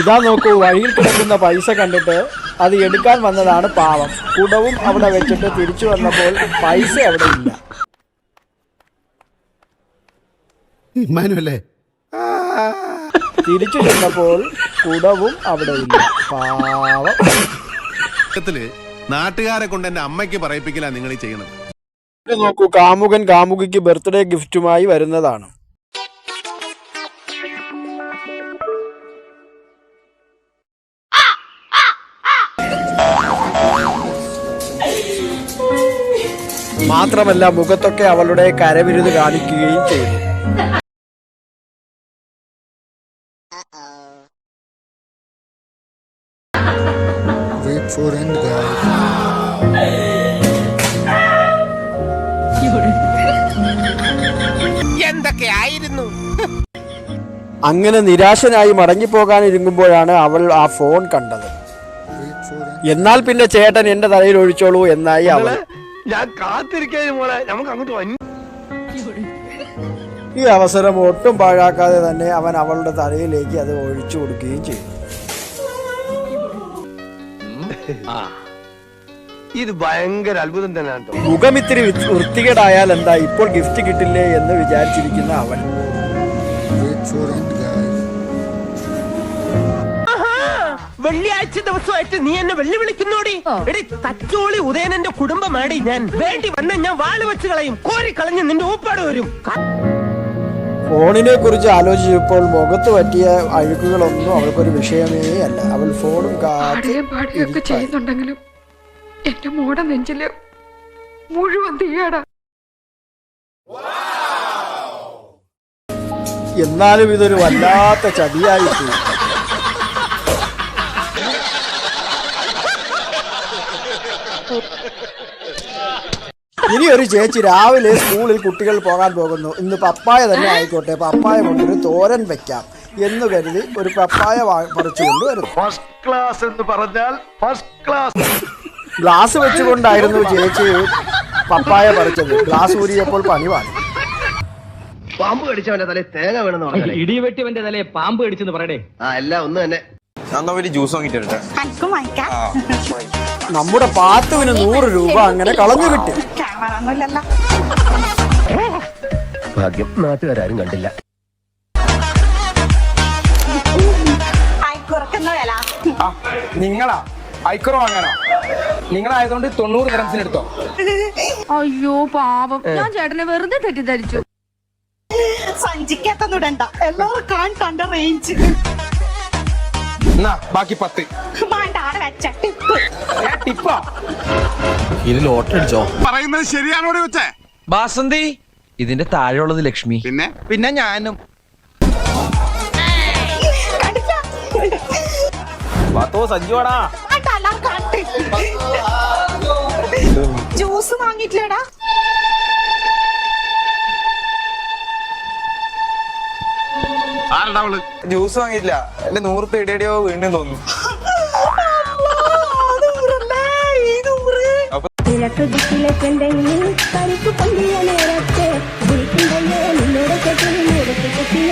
ഇതാ നോക്കൂ വഴിയിൽ കിടക്കുന്ന പൈസ കണ്ടിട്ട് അത് എടുക്കാൻ വന്നതാണ് പാവം. കുടവും അവിടെ വെച്ചിട്ട് തിരിച്ചു വന്നപ്പോൾ പൈസ അവിടെ ഇല്ല. ഇമ്മാനുവല്ലേ? തിരിച്ചു ചെന്നപ്പോൾ കുടവും അവിടെ ഇല്ല. പാവം. നാട്ടുകാരെ കൊണ്ട് എന്റെ അമ്മയ്ക്ക് പറയിപ്പിക്കില്ല നിങ്ങൾ ഈ ചെയ്യുന്നത്. ഇത് നോക്കൂ കാമുകൻ കാമുകിക്ക് ബർത്ത്ഡേ ഗിഫ്റ്റുമായി വരുന്നതാണ്. മാത്രമല്ല മുഖത്തൊക്കെ അവളുടെ കരവിരുത് കാണിക്കുകയും ചെയ്തു Wait for end guys. അങ്ങനെ നിരാശനായി മടങ്ങിപ്പോകാനിരിക്കുമ്പോഴാണ് അവൾ ആ ഫോൺ കണ്ടത്. എന്നാൽ പിന്നെ ചേട്ടൻ എന്റെ തലയിൽ ഒഴിച്ചോളൂ എന്നായി അവൾ ഞാൻ കാത്തിരിക്കാനും മോളെ. നമുക്ക് അങ്ങോട്ട് വന്നു ഈ അവസരം ഒട്ടും പാഴാക്കാതെ തന്നെ അവൻ അവളുടെ തലയിലേക്ക് അത് ഒഴിച്ചു കൊടുക്കുകയും ചെയ്തു. ഇത് ഭയങ്കര അത്ഭുതം തന്നെയാണ് മുഖം ഇത്തിരി വൃത്തികേടായാൽ എന്താ ഇപ്പോൾ ഗിഫ്റ്റ് കിട്ടില്ലേ എന്ന് വിചാരിച്ചിരിക്കുന്ന അവൻ. വെള്ളിയാഴ്ച ദിവസമായിട്ട് നീ എന്നെ വെല്ലുവിളിക്കുന്നോടി? എടി തച്ചോളി ഉദയനന്റെ കുടുംബമാടി ഞാൻ. വേണ്ടി വന്ന ഞാൻ വാൾ വെച്ച് കളയും. കോരി കളഞ്ഞ് നിന്റെ ഊപ്പാട് വരും. ഫോണിനെ കുറിച്ച് ആലോചിച്ചപ്പോൾ മുഖത്ത് പറ്റിയ അഴുക്കുകളൊന്നും അവൾക്കൊരു വിഷയമേ അല്ല. അവൾ ഫോണും പാടുകയൊക്കെ. ചെയ്യുന്നുണ്ടെങ്കിലും എന്റെ മോടെ നെഞ്ചിൽ മുഴുവൻ തീയാടാ. എന്നാലും ഇതൊരു വല്ലാത്ത ചതിയായി ഇനി ഒരു ചേച്ചി രാവിലെ സ്കൂളിൽ കുട്ടികൾ പോകാൻ പോകുന്നു. ഇന്ന് പപ്പായ തന്നെ ആയിക്കോട്ടെ. പപ്പായ കൊണ്ടൊരു തോരൻ വെക്കാം എന്ന് കരുതി ഒരു പപ്പായ പറിച്ചുകൊണ്ട് പറിച്ചു കൊണ്ടുവരുന്നു ഫസ്റ്റ് ക്ലാസ് എന്ന് പറഞ്ഞാൽ ഫസ്റ്റ് ക്ലാസ് ഗ്ലാസ് വെച്ചുകൊണ്ടായിരുന്നു ചേച്ചി പപ്പായ പറിച്ചത്. ഗ്ലാസ് ഊരിയപ്പോൾ പണിവാണ് വാങ്ങി പാമ്പ് കടിച്ചവന്റെ തലയിൽ തേങ്ങ വേണമെന്ന് പറഞ്ഞു ഇടിവെട്ടിവന്റെ തലയെ പാമ്പ് കടിച്ചെന്ന് പറയടേ. ആ എല്ലാം ഒന്ന് തന്നെ. ജ്യൂസ് വാങ്ങിക്കാം. നമ്മുടെ പാത്തുവിന് നൂറ് രൂപ അങ്ങനെ കളഞ്ഞു കിട്ടി. ഭാഗ്യം നാട്ടുകാരും കണ്ടില്ല. നിങ്ങളാ ഐക്കറ വാങ്ങാനോ. നിങ്ങളായതുകൊണ്ട് തൊണ്ണൂറ് ഗ്രാംസിന് എടുത്തോ. അയ്യോ പാവം. ഞാൻ ചേട്ടനെ വെറുതെ തെറ്റിദ്ധരിച്ചു. സഞ്ചിക്കത്തൊന്നും ഇടണ്ട. എല്ലാവരും കാണണ്ട റേഞ്ച് എന്നാ ബാക്കി പത്ത്. ആടെ വെച്ച. ടിപ്പ്. ടിപ്പാ. പറയുന്നത് ശരിയാണോ വെച്ചേ? ബാസന്തി ഇതിന്റെ താഴെയുള്ളത് ലക്ഷ്മി. പിന്നെ? പിന്നെ ഞാനും. പാത്തോ സഞ്ജുവാടാ ജ്യൂസ് വാങ്ങിട്ടില്ലടാ ആരടാ അവൾ? ജ്യൂസ് വാങ്ങിയില്ല എന്റെ നൂറ് പേടിയോ വീണ്ടും തോന്നുന്നു. കിഴക്ക് ദിക്കിലെ പരിക്ക് കരുത്തു പൊന്തിയ നേരത്തെ വിളിക്കുമ്പോഴേ നിന്നോട് കെട്ടി നേരത്തെ കെട്ടിയ